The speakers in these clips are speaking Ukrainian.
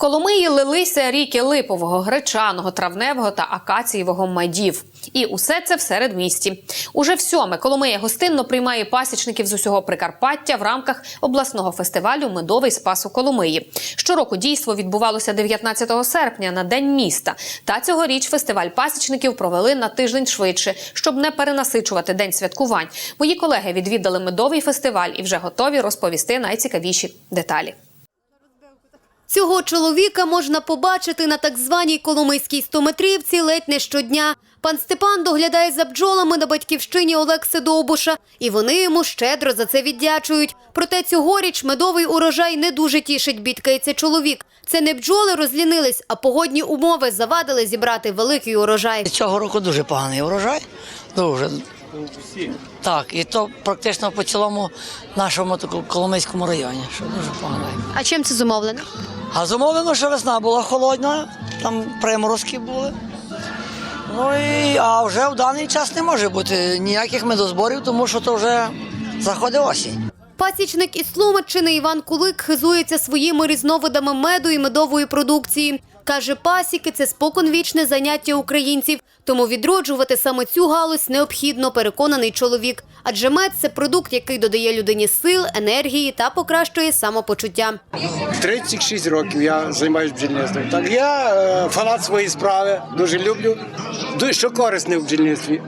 Коломиї лилися ріки липового, гречаного, травневого та акацієвого медів. І усе це в середмісті. Уже всьоме Коломия гостинно приймає пасічників з усього Прикарпаття в рамках обласного фестивалю Медовий спас у Коломиї. Щороку дійство відбувалося 19 серпня на день міста. Та цьогоріч фестиваль пасічників провели на тиждень швидше, щоб не перенасичувати день святкувань. Мої колеги відвідали медовий фестиваль і вже готові розповісти найцікавіші деталі. Цього чоловіка можна побачити на так званій Коломийській стометрівці ледь не щодня. Пан Степан доглядає за бджолами на батьківщині Олекси Довбуша, і вони йому щедро за це віддячують. Проте цьогоріч медовий урожай не дуже тішить, бідкається чоловік. Це не бджоли розлінились, а погодні умови завадили зібрати великий урожай. Цього року дуже поганий урожай. Дуже. Так, і то практично по цілому нашому Коломийському районі, що дуже погано. А чим це зумовлено? А зумовлено, що весна була холодна, там приморозки були. Ну і а вже в даний час не може бути ніяких медозборів, тому що то вже заходить осінь. Пасічник із Сломаччини Іван Кулик хизується своїми різновидами меду і медової продукції. Каже, пасіки – це споконвічне заняття українців, тому відроджувати саме цю галузь необхідно, переконаний чоловік. Адже мед – це продукт, який додає людині сил, енергії та покращує самопочуття. 36 років я займаюся бджільництвом. Так я е, фанат своєї справи, дуже люблю. Дуже що корисне в бджільництві?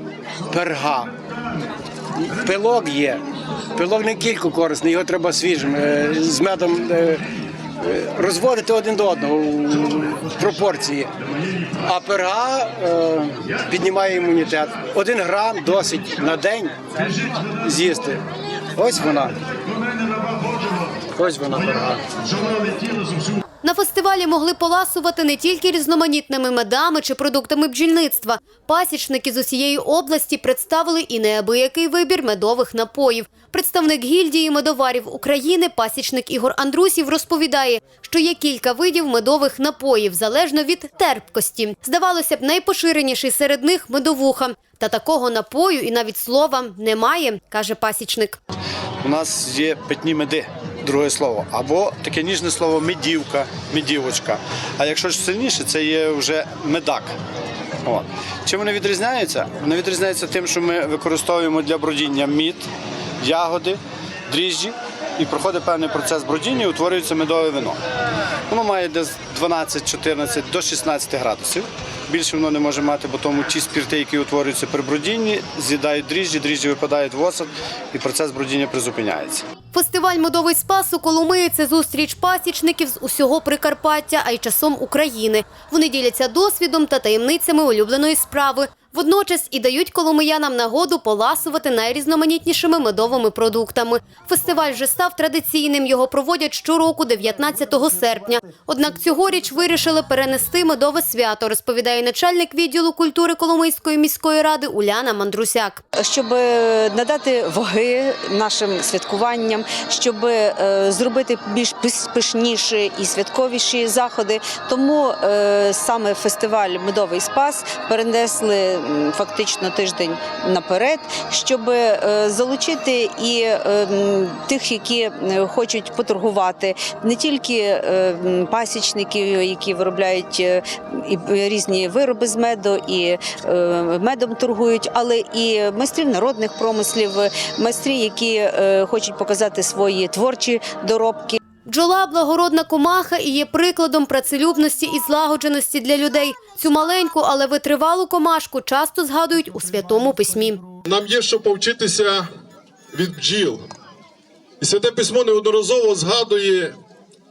Перга. Пилок є. Пилок не тільки корисний, його треба свіжим. е, З медом е, е, розводити один до одного в пропорції. А перга піднімає імунітет. Один грам досить на день з'їсти. Ось вона. Ось вона перга. На фестивалі могли поласувати не тільки різноманітними медами чи продуктами бджільництва. Пасічники з усієї області представили і неабиякий вибір медових напоїв. Представник гільдії медоварів України, пасічник Ігор Андрусів, розповідає, що є кілька видів медових напоїв, залежно від терпкості. Здавалося б, найпоширеніший серед них медовуха. Та такого напою і навіть слова немає, каже пасічник. У нас є питні меди, друге слово, або таке ніжне слово медівка, медівочка. А якщо ж сильніше, це є вже медак. От. Чим вони відрізняються? Вони відрізняються тим, що ми використовуємо для бродіння мід, ягоди, дріжджі, і проходить певний процес бродіння і утворюється медове вино. Воно має десь 12-14 до 16 градусів. Більше воно не може мати, бо тому ті спірти, які утворюються при бродінні, з'їдають дріжджі, дріжджі випадають в осад, і процес бродіння призупиняється. Фестиваль «Медовий спас» у Коломиї – це зустріч пасічників з усього Прикарпаття, а й часом України. Вони діляться досвідом та таємницями улюбленої справи. Водночас і дають коломиянам нагоду поласувати найрізноманітнішими медовими продуктами. Фестиваль вже став традиційним, його проводять щороку 19 серпня. Однак цьогоріч вирішили перенести медове свято, розповідає начальник відділу культури Коломийської міської ради Уляна Мандрусяк. щоб е, надати ваги нашим святкуванням, щоб е, зробити більш пишніші і святковіші заходи. Тому е, саме фестиваль Медовий спас перенесли фактично тиждень наперед, щоб е, залучити і е, тих, які е, хочуть поторгувати, не тільки пасічників, які виробляють і різні вироби з меду, і медом торгують, але і майстрів народних промислів, майстрі, які хочуть показати свої творчі доробки. Бджола – благородна комаха і є прикладом працелюбності і злагодженості для людей. Цю маленьку, але витривалу комашку часто згадують у Святому Письмі. Нам є що повчитися від бджіл. І святе письмо неодноразово згадує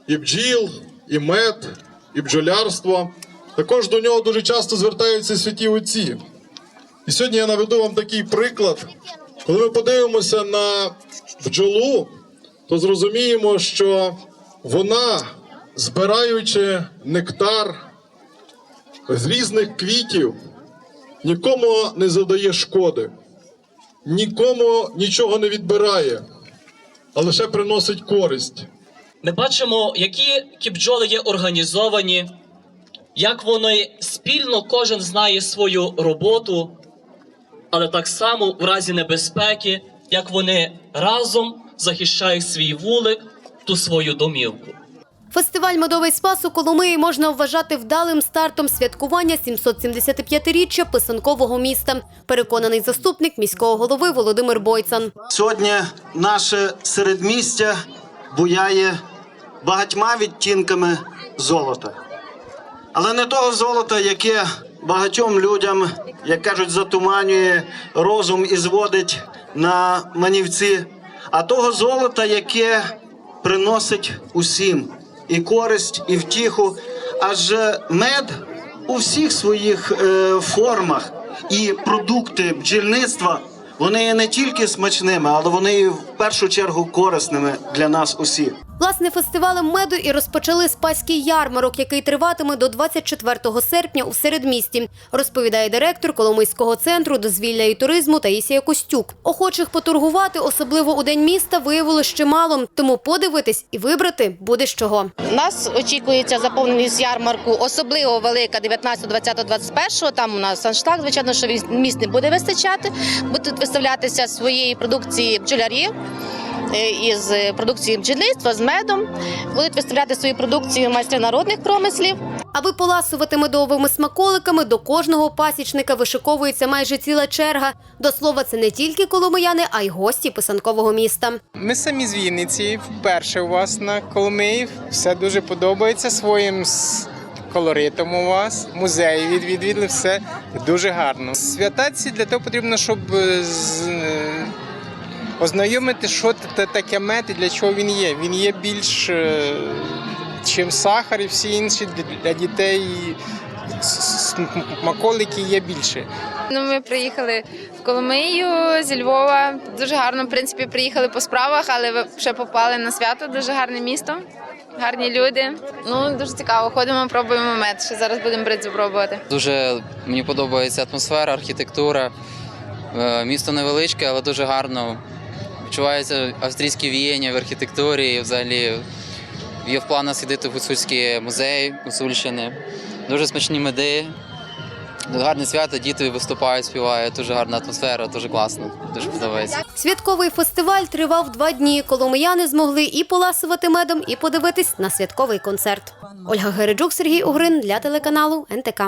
і бджіл, і мед, і бджолярство. Також до нього дуже часто звертаються святі отці. І сьогодні я наведу вам такий приклад. Коли ми подивимося на бджолу, то зрозуміємо, що вона, збираючи нектар з різних квітів, нікому не завдає шкоди нікому нічого не відбирає, а лише приносить користь. Ми бачимо, які ті бджоли є організовані, як вони спільно кожен знає свою роботу, але так само в разі небезпеки, як вони разом захищають свій вулик, ту свою домівку. Фестиваль Медовий спас у Коломиї можна вважати вдалим стартом святкування 775-річчя писанкового міста. Переконаний заступник міського голови Володимир Бойцан. Сьогодні наше середмістя буяє багатьма відтінками золота. Але не того золота, яке багатьом людям, як кажуть, затуманює розум і зводить на манівці, а того золота, яке приносить усім і користь, і втіху. Адже мед у всіх своїх е, формах і продукти бджільництва вони є не тільки смачними, але вони першу чергу корисними для нас усіх. Власне, фестивалем меду і розпочали спаський ярмарок, який триватиме до 24 серпня у середмісті, розповідає директор Коломийського центру дозвілля і туризму Таїсія Костюк. Охочих поторгувати, особливо у день міста, виявилось чимало, тому подивитись і вибрати буде з чого. Нас очікується заповненість ярмарку, особливо велика 19, 20, 21. Там у нас аншлаг, звичайно, що місць не буде вистачати. Будуть виставлятися своєї продукції бджолярі із продукції бджільництва з медом. Будуть виставляти свою продукцію майстри народних промислів. Аби поласувати медовими смаколиками, до кожного пасічника вишиковується майже ціла черга. До слова, це не тільки коломияни, а й гості писанкового міста. Ми самі з Вінниці, вперше у вас на Коломиї. Все дуже подобається своїм колоритом у вас. Музеї від- відвідали, все дуже гарно. Свята ці для того потрібно, щоб е, е, ознайомити, що це таке мед і для чого він є. Він є більш, е, чим сахар і всі інші для- дітей. Смаколики є більше. Ну, ми приїхали в Коломию зі Львова. Дуже гарно, в принципі, приїхали по справах, але ще попали на свято. Дуже гарне місто, гарні люди. Ну, дуже цікаво. Ходимо, пробуємо мед. Ще зараз будемо бридзу пробувати. Дуже мені подобається атмосфера, архітектура. Е, Місто невеличке, але дуже гарно. Відчувається австрійське віяння в архітектурі. І взагалі є в планах сидіти в Гуцульський музей Гуцульщини. Дуже смачні меди. Гарне свято, діти виступають, співають. Дуже гарна атмосфера, дуже класно. Дуже подобається. Святковий фестиваль тривав два дні. Коломияни змогли і поласувати медом, і подивитись на святковий концерт. Ольга Гереджук, Сергій Угрин для телеканалу НТК.